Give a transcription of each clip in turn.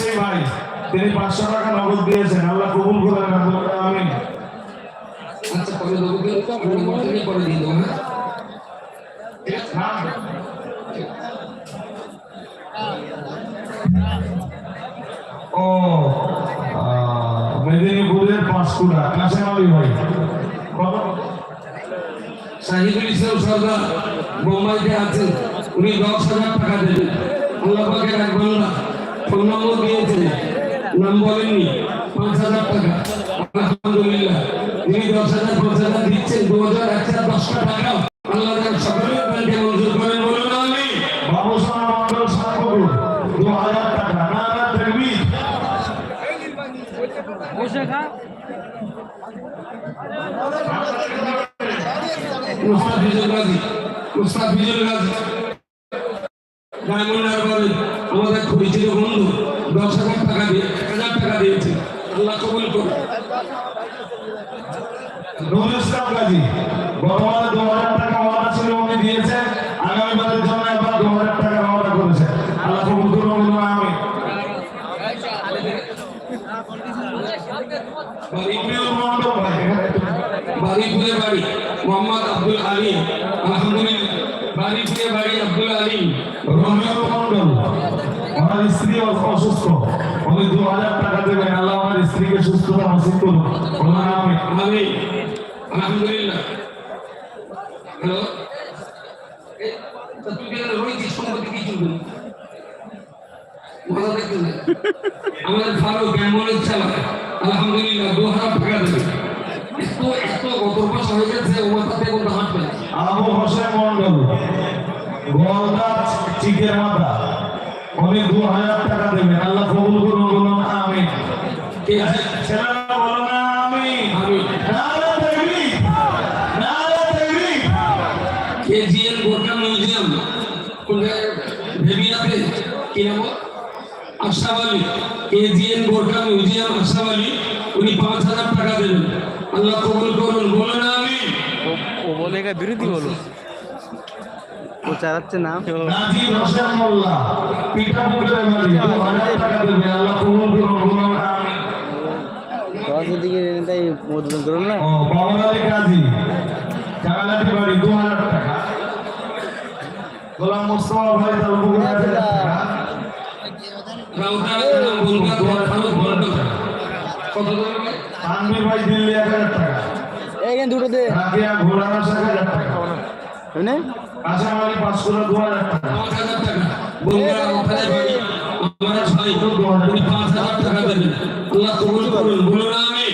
রাজশাহী ভাই, তিনি পাঁচশো টাকা নগদ দিয়েছেন। আল্লাহ কবুল করেন আমি আচ্ছা হ্যাঁ? ও মেদিনীপুরের পাঁশকুড়া কাশেম আলী ভাই। কত? সাহিদুল ইসলাম সরকার বোম্বাইতে আছেন উনি দশ হাজার টাকা দেবেন। আল্লাহ এক বাংলা ফোন নম্বর দিয়েছেন নাম বলেননি। পাঁচ হাজার টাকা। আলহামদুলিল্লাহ। তিনি দশ হাজার পাঁচ হাজার দিচ্ছেন। দু হাজার একশো দশটা টাকা। আল্লাহ সকলের ব্যাংকে মঞ্জুর করেন বলুন আমি বাবুসোনা মন্ডল সাতপুকুর দু হাজার টাকা। না না দেখবি মুস্তাফিজুল গাজী মুস্তাফিজুল গাজী ডায়মন্ড হারবারে। আমাদের পরিচিত বন্ধু দশ হাজার টাকা দিয়ে এক হাজার টাকা দিয়েছে। আল্লাহ কবুল করুন নুরুল ইসলাম গাজী বর্তমানে দু হাজার টাকা ওয়াদা ছিল উনি দিয়েছেন আগামীবারের জন্য এবার দু হাজার টাকা ওয়াদা করেছেন আল্লাহ কবুল করুন বলুন আমি। ভাই বাড়িপুরে বাড়ি মোহাম্মদ আব্দুল আলী আলহামদুলিল্লাহ বাড়িপুরে বাড়ি আব্দুল আলী রমিও মন্ডল অসুস্থ। উনি দু হাজার টাকা দেবেন, আল্লাহ আমার স্ত্রীকে সুস্থতা নসিব করুন। বলুন আমি আমি আলহামদুলিল্লাহ। হ্যালো। আমাদের ফারুক অ্যাম্বুলেন্স চালায় আলহামদুলিল্লাহ, দু হাজার টাকা দেবে। এত এত গত বছর হয়ে গেছে ও মাথাতে কোনো হাঁটবে আবু হোসেন মন্ডল গোয়ালদা চিকের মাথা। উনি দু হাজার টাকা দেবেন। আল্লাহ কবুল করুন বলুন আমি আছে? ছেলেরা বলো না মিউজিয়াম। ভেবিয়াতে কি নাম? Ashraf Ali. KGN Gorkha museum Ashraf Ali. উনি পাঁচ হাজার টাকা দেবেন। আল্লাহ কবুল করুন বলুন আমি ও- বলেগা বিরোধী বলো। ও চালাচ্ছে না। দিকে তাই উদ্বোধন করুন না। গোলাম মোস্তফা ভাই দিল্লি এক হাজার টাকা এইখানে দুটো দে। রাকিয়া এক হাজার টাকা। শুনে কাঁচাম আলী পাঁচশোটা দু হাজার টাকা। পাঁচ হাজার টাকা। বন্ধুরা ওখানে বাড়ি আমার ভাই উনি পাঁচ হাজার টাকা দেবেন। আল্লাহ কবুল করুন বলুন আমি।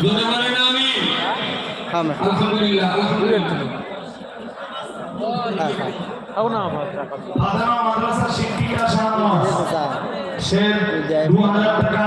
জোরে বলেন আমি। আলহামদুলিল্লাহ আলহামদুলিল্লাহ। খা খা খাও না আমার টাকা ফাতেমা মাদ্রাসা শিক্ষিকা সে দু হাজার টাকা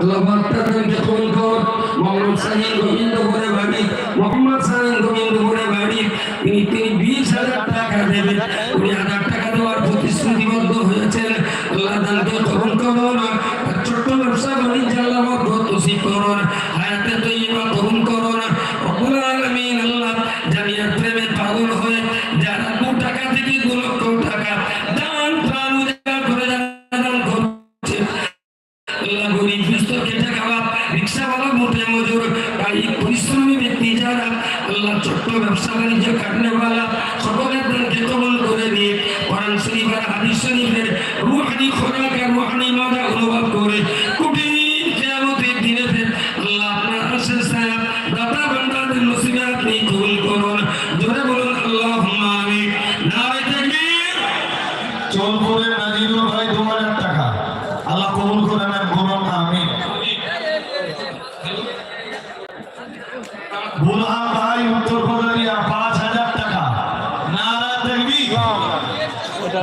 আল্লাহ বার্তাকে ফোন কর। মোহাম্মদ সাহিন গোবিন্দপুরে বাড়ি, মোহাম্মদ সাহিন গোবিন্দপুরে বাড়ি। তিনি তিনি বিশ হাজার টাকা দেবেন। উনি হাজার আল্লাহ গরিব দুস্থ খেটে খাওয়া রিক্সাওয়ালা মোটে মজুর কায়িক পরিশ্রমী ব্যক্তি যারা আল্লাহ ছোট্ট ব্যবসা বাণিজ্য কাটনেওয়ালা সকলের দানকে কবল করে দিয়ে কোরআন শরীফ আর হাদিস শরীফের রুহানি খোরাক আর রুহানি মজা আপনার